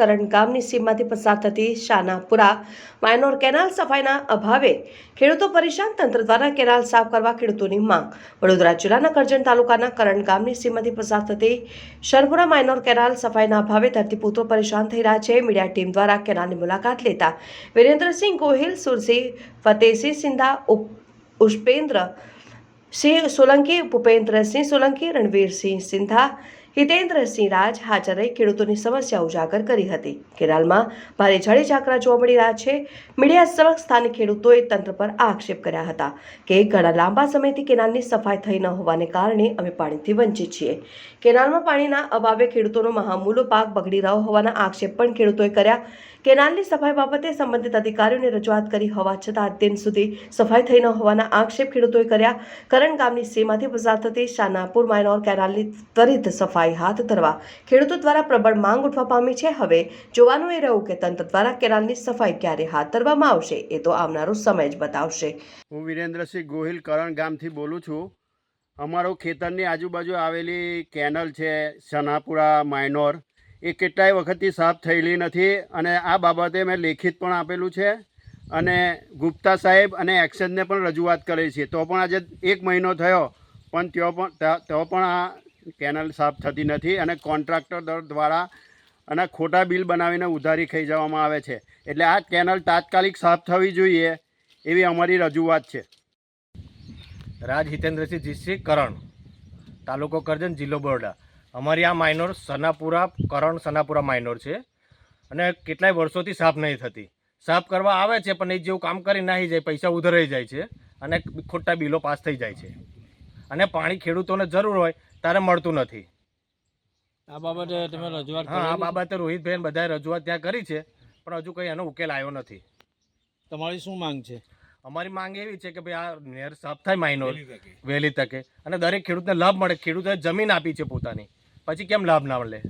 Current ગામની સીમમાંથી પસાર થતી શાનાપુરા માયનોર કેનાલ સફાઈના અભાવે ખેડૂતો પરેશાન. તંત્ર દ્વારા કેનાલ સાફ કરવા ખેડૂતોની માંગ. વડોદરા જિલ્લાના કરજણ તાલુકાના કરણ ગામની સીમમાંથી પસાર થતી શરપુરા માયનોર કેનાલ સફાઈના અભાવે ધરતીપુત્રો પરેશાન થઈ રહ્યા છે. મીડિયા ટીમ દ્વારા કેનાલની મુલાકાત લેતા વિરેન્દ્રસિંહ ગોહિલ સુરસિંહ ફતેહસિંહ સિંધા પુષ્પેન્દ્ર સિંહ સોલંકી, ભૂપેન્દ્રસિંહ સોલંકી, રણવીરસિંહ સિંધા હિતેન્દ્રસિંહ રાજ હાજર ખેડૂતોની સમસ્યા ઉજાગર કરી હતી. કેનાલમાં ભારે જળી ઝાકરા જોવા મળી રહ્યા છે. મીડિયા સમક્ષ સ્થાનિક ખેડૂતોએ તંત્ર પર આક્ષેપ કર્યા હતા કે ઘણા લાંબા સમયથી કેનાલની સફાઈ થઈ ન હોવાને કારણે અમે પાણીથી વંચિત છીએ. કેનાલમાં પાણીના અભાવે ખેડૂતોનો મહામૂલો પાક બગડી રહ્યો હોવાના આક્ષેપ પણ ખેડૂતોએ કર્યા. કેનાલની સફાઈ બાબતે સંબંધિત અધિકારીઓને રજૂઆત કરી હોવા છતાં દિન સુધી સફાઈ થઈ ન હોવાના આક્ષેપ ખેડૂતોએ કર્યા. કરણ ગામની સીમાથી પસાર થતી શાનાપુર માયનોર કેનાલની ત્વરિત સફાઈ હાથ ધરવા ખેડૂતો દ્વારા પ્રબળ માંગ ઉઠવા પામી છે. હવે જોવાનું એ રહ્યું કે તંત્ર દ્વારા કેનાલની સફાઈ ક્યારે હાથ ધરવામાં આવશે એ તો આવનારો સમય જ બતાવશે. હું વિરેન્દ્રસિંહ ગોહિલ કરણ ગામથી બોલું છું. અમારો ખેતરની આજુબાજુ આવેલી કેનલ છે, સનાપુરા, માઇનોર, એ કેટલાય વખતથી સાફ થયેલી નથી અને આ બાબતે મેં લેખિત પણ આપેલું છે અને ગુપ્તા સાહેબ અને એક્શનને પણ રજૂઆત કરી છે. તો પણ આજે એક મહિનો થયો, પણ ત્યાં પણ, ત્યાં- પણ આ કેનલ સાફ થતી નથી અને કોન્ટ્રાક્ટર દ્વારા અને ખોટા બિલ બનાવીને ઉધારી ખાઈ જવામાં આવે છે. એટલે આ કેનલ તાત્કાલિક સાફ થવી જોઈએ એવી અમારી રજૂઆત છે. રાજ હિતેન્દ્રસિંહ જીતસિંહ કરણ. તાલુકો કરજણ, જિલ્લો બરોડા. અમારી આ માઇનોર સનાપુરા, કરણ સનાપુરા માઇનોર છે અને કેટલાય વર્ષોથી સાફ નહીં થતી. સાફ કરવા આવે છે, પણ એ જેવું કામ કરી નાહી જાય, પૈસા ઉધરાઈ જાય છે અને ખોટા બિલો પાસ થઈ જાય છે. અને પાણી ખેડૂતોને જરૂર હોય ત્યારે મળતું નથી. આ બાબતે તમે રજૂઆત હા આ બાબતે રોહિતભાઈ બધાએ રજૂઆત ત્યાં કરી છે પણ હજુ કંઈ એનો ઉકેલ આવ્યો નથી. તમારી શું માંગ છે? અમારી માંગ એવી છે કે ભાઈ આ નેર સાફ થાય માઇનોર વહેલી તકે. અને દરેક ખેડૂતને લાભ મળે. ખેડૂતોએ જમીન આપી છે પોતાની. પછી કેમ લાભ ના મળે?